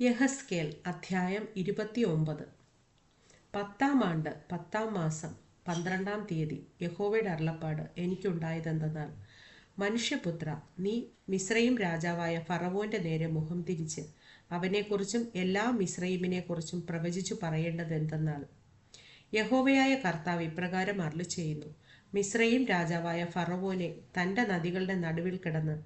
യഹസ്കേൽ അധ്യായം ഇരുപത്തി ഒമ്പത് പത്താം ആണ്ട് പത്താം മാസം പന്ത്രണ്ടാം തീയതി യഹോവയുടെ അരുളപ്പാട് എനിക്കുണ്ടായതെന്തെന്നാൽ മനുഷ്യപുത്ര നീ മിശ്രയും രാജാവായ ഫറവോന്റെ നേരെ മുഖം തിരിച്ച് അവനെക്കുറിച്ചും എല്ലാ മിശ്രയിമിനെക്കുറിച്ചും പ്രവചിച്ചു പറയേണ്ടത് എന്തെന്നാൽ യഹോവയായ കർത്താവ് ഇപ്രകാരം അരുളി ചെയ്യുന്നു മിശ്രയും രാജാവായ ഫറവോനെ തന്റെ നദികളുടെ നടുവിൽ കിടന്ന്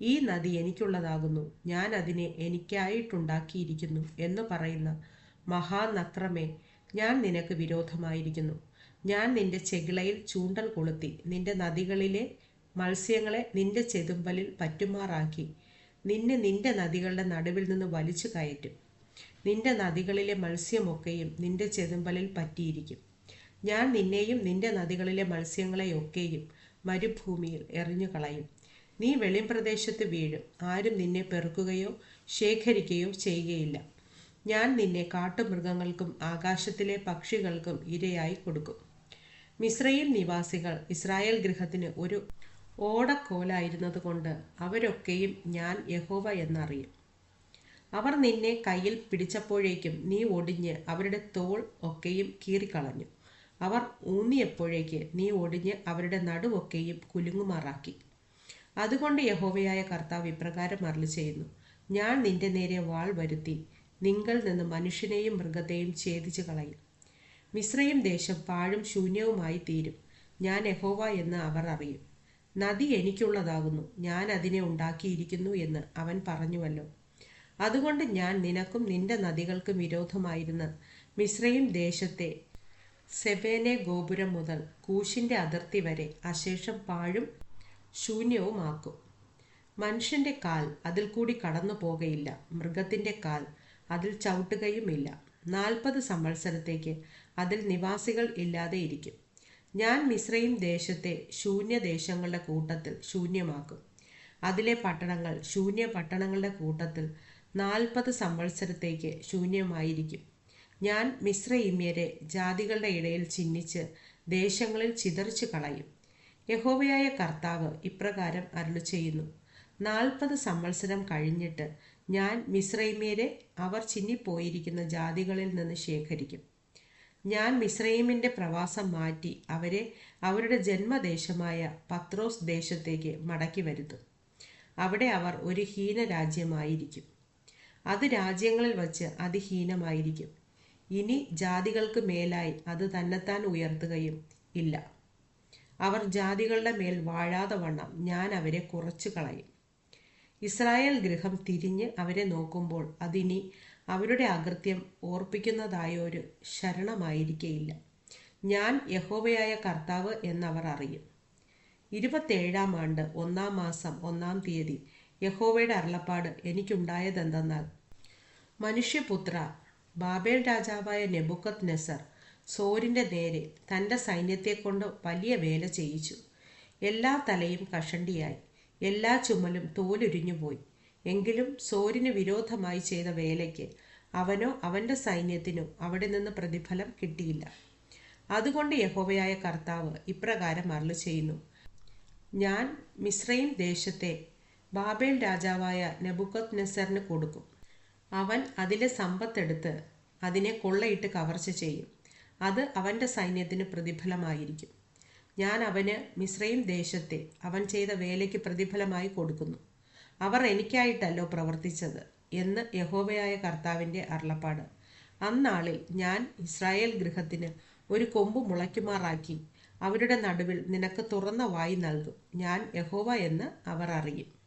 ഈ നദി എനിക്കുള്ളതാകുന്നു. ഞാൻ അതിനെ എനിക്കായിട്ടുണ്ടാക്കിയിരിക്കുന്നു എന്ന് പറയുന്ന മഹാനക്രമേ ഞാൻ നിനക്ക് വിരോധമായിരിക്കുന്നു. ഞാൻ നിന്റെ ചെകിളയിൽ ചൂണ്ടൽ കൊളുത്തി നിന്റെ നദികളിലെ മത്സ്യങ്ങളെ നിന്റെ ചെതുമ്പലിൽ പറ്റുമാറാക്കി. നിന്നെ നിന്റെ നദികളുടെ നടുവിൽ നിന്ന് വലിച്ചു കയറ്റും. നിന്റെ നദികളിലെ മത്സ്യമൊക്കെയും നിന്റെ ചെതുമ്പലിൽ പറ്റിയിരിക്കും. ഞാൻ നിന്നെയും നിന്റെ നദികളിലെ മത്സ്യങ്ങളെയൊക്കെയും മരുഭൂമിയിൽ എറിഞ്ഞു കളയും നീ വെളിമ്പ്രദേശത്ത് വീഴും. ആരും നിന്നെ പെറുക്കുകയോ ശേഖരിക്കുകയോ ചെയ്യുകയില്ല. ഞാൻ നിന്നെ കാട്ടുമൃഗങ്ങൾക്കും ആകാശത്തിലെ പക്ഷികൾക്കും ഇരയായി കൊടുക്കും. മിശ്രയിൽ നിവാസികൾ ഇസ്രായേൽ ഗൃഹത്തിന് ഒരു ഓടക്കോലായിരുന്നതുകൊണ്ട് അവരൊക്കെയും ഞാൻ യഹോവ എന്നറിയും. അവർ നിന്നെ കയ്യിൽ പിടിച്ചപ്പോഴേക്കും നീ ഒടിഞ്ഞ് അവരുടെ തോൾ ഒക്കെയും കീറിക്കളഞ്ഞു. അവർ ഊന്നിയപ്പോഴേക്ക് നീ ഒടിഞ്ഞ് അവരുടെ നടുവൊക്കെയും കുലുങ്ങുമാറാക്കി. അതുകൊണ്ട് യഹോവയായ കർത്താവ് ഇപ്രകാരം അരളി ചെയ്യുന്നു ഞാൻ നിന്റെ നേരെ വാൾ വരുത്തി നിങ്ങൾ നിന്ന് മനുഷ്യനെയും മൃഗത്തെയും ഛേദിച്ചു കളയും. മിശ്രയും ദേശം പാഴും ശൂന്യവുമായി തീരും. ഞാൻ യഹോവ എന്ന് അവർ അറിയും. നദി എനിക്കുള്ളതാകുന്നു. ഞാൻ അതിനെ ഉണ്ടാക്കിയിരിക്കുന്നു എന്ന് അവൻ പറഞ്ഞുവല്ലോ. അതുകൊണ്ട് ഞാൻ നിനക്കും നിന്റെ നദികൾക്കും വിരോധമായിരുന്ന മിശ്രയും ദേശത്തെ സെവേനെ ഗോപുരം മുതൽ കൂശിന്റെ അതിർത്തി വരെ അശേഷം പാഴും ശൂന്യവുമാക്കും. മനുഷ്യന്റെ കാൽ അതിൽ കൂടി കടന്നു പോകയില്ല. മൃഗത്തിന്റെ കാൽ അതിൽ ചവിട്ടുകയുമില്ല. നാൽപ്പത് സംവത്സരത്തേക്ക് അതിൽ നിവാസികൾ ഇല്ലാതെ ഇരിക്കും. ഞാൻ മിശ്രയും ദേശത്തെ ശൂന്യദേശങ്ങളുടെ കൂട്ടത്തിൽ ശൂന്യമാക്കും. അതിലെ പട്ടണങ്ങൾ ശൂന്യ പട്ടണങ്ങളുടെ കൂട്ടത്തിൽ നാൽപ്പത് സംവത്സരത്തേക്ക് ശൂന്യമായിരിക്കും. ഞാൻ മിശ്രയിമ്യരെ ജാതികളുടെ ഇടയിൽ ചിഹ്നിച്ച് ദേശങ്ങളിൽ ചിതറിച്ചു കളയും. യഹോവയായ കർത്താവ് ഇപ്രകാരം അരുളു ചെയ്യുന്നു നാൽപ്പത് സംവത്സരം കഴിഞ്ഞിട്ട് ഞാൻ മിശ്രൈമ്യരെ അവർ ചിന്നിപ്പോയിരിക്കുന്ന ജാതികളിൽ നിന്ന് ശേഖരിക്കും. ഞാൻ മിശ്രൈമിന്റെ പ്രവാസം മാറ്റി അവരെ അവരുടെ ജന്മദേശമായ പത്രോസ് ദേശത്തേക്ക് മടക്കി വരുത്തും. അവിടെ അവർ ഒരു ഹീന രാജ്യമായിരിക്കും അത് രാജ്യങ്ങളിൽ വച്ച് അതിഹീനമായിരിക്കും. ഇനി ജാതികൾക്ക് മേലായി അത് തന്നെത്താൻ ഉയർത്തുകയും ഇല്ല. അവർ ജാതികളുടെ മേൽ വാഴാതെ വണ്ണം. ഞാൻ അവരെ കുറച്ചു കളയും. ഇസ്രായേൽ ഗൃഹം തിരിഞ്ഞ് അവരെ നോക്കുമ്പോൾ അതിനി അവരുടെ അകൃത്യം ഓർപ്പിക്കുന്നതായ ഒരു ശരണമായിരിക്കയില്ല. ഞാൻ യഹോവയായ കർത്താവ് എന്നവർ അറിയും. ഇരുപത്തേഴാം ആണ്ട് ഒന്നാം മാസം ഒന്നാം തീയതി യഹോവയുടെ അരുളപ്പാട് എനിക്കുണ്ടായതെന്തെന്നാൽ മനുഷ്യപുത്ര ബാബേൽ രാജാവായ നെബുക്കത് നെസർ സോരിന്റെ നേരെ തന്റെ സൈന്യത്തെക്കൊണ്ട് വലിയ വേല ചെയ്യിച്ചു. എല്ലാ തലയും കഷണ്ടിയായി. എല്ലാ ചുമലും തോലുരിഞ്ഞുപോയി എങ്കിലും സോരിന് വിരോധമായി ചെയ്ത വേലയ്ക്ക് അവനോ അവന്റെ സൈന്യത്തിനോ അവിടെ നിന്ന് പ്രതിഫലം കിട്ടിയില്ല. അതുകൊണ്ട് യഹോവയായ കർത്താവ് ഇപ്രകാരം അരളു ചെയ്യുന്നു. ഞാൻ മിശ്രയും ദേശത്തെ ബാബേൽ രാജാവായ നെബുക്കത് നെസറിന് കൊടുക്കും. അവൻ അതിലെ സമ്പത്തെടുത്ത് അതിനെ കൊള്ളയിട്ട് കവർച്ച ചെയ്യും. അത് അവന്റെ സൈന്യത്തിന് പ്രതിഫലമായിരിക്കും. ഞാൻ അവന് മിശ്രയും ദേശത്തെ അവൻ ചെയ്ത വേലയ്ക്ക് പ്രതിഫലമായി കൊടുക്കുന്നു. അവർ എനിക്കായിട്ടല്ലോ പ്രവർത്തിച്ചത് എന്ന് യഹോവയായ കർത്താവിന്റെ അരുളപ്പാട്. അന്നാളിൽ ഞാൻ ഇസ്രായേൽ ഗൃഹത്തിന് ഒരു കൊമ്പ് മുളയ്ക്കുമാറാക്കി അവരുടെ നടുവിൽ നിനക്ക് തുറന്ന വായി നൽകും. ഞാൻ യഹോവ എന്ന് അവർ അറിയും.